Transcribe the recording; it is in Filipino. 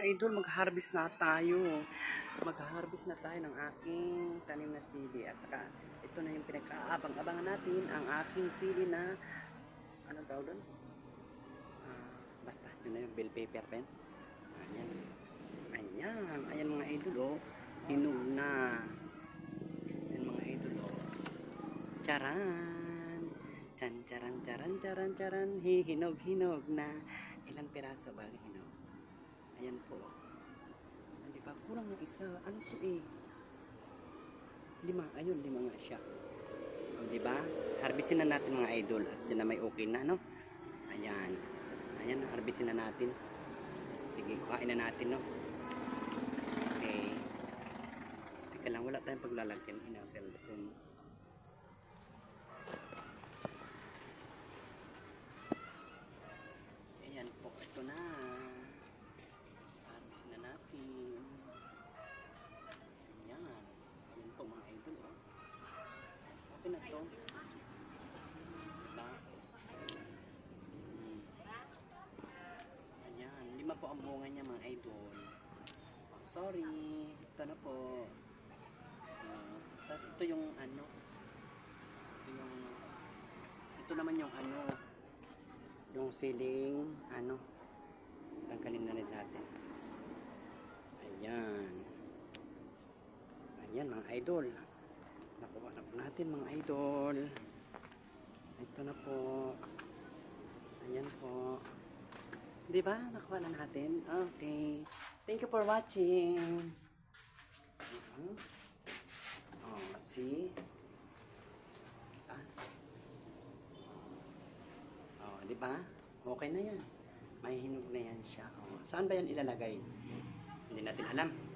mga idol, mag-harvest na tayo. Mag-harvest na tayo ng aking tanim na sili. At saka, ito na yung pinagkaabang-abangan natin, ang aking sili na, anong tawag doon? Ah, basta, yun na yung bell pepper pen. Ayan. Ayan, ayan mga idol, oh. Hinog na. Ayan mga idol, oh. Charan! Chan, charan, charan, charan, charan. Hihinog, hinog na. Ilang piraso ba hinog? Ayan po. Di ba? Kurang ng isa. Ano to eh? Lima. Ayun, lima nga siya. O, di ba? Harvestin na natin mga idol. At yun na may okay na, no? Ayan. Ayan, harvestin na natin. Sige, kuhain na natin, no? Okay. Teka lang, wala tayong paglalagyan. Inang cellphone. Ayan po, ito na. Harvest na natin. Ayan. Ayan po mga idol. Oh. Okay na to. Diba? Hmm. Ayan. Lima po ang bunga niya mga idol. Oh, sorry. Ito na po. Uh, Tapos ito yung ano. Ito yung ito naman yung ano yung ceiling, ano, tanggalin na natin. Ayan. Ayan mga idol. Nakuha na po natin mga idol. Ito na po. Ayan po. Di ba? Nakuha na natin. Okay. Thank you for watching. Mhm. Oh, see? Ah. Oh, di ba? Okay na yan. May hinog na yan siya. Oh. Saan ba yan ilalagay? Hindi natin alam.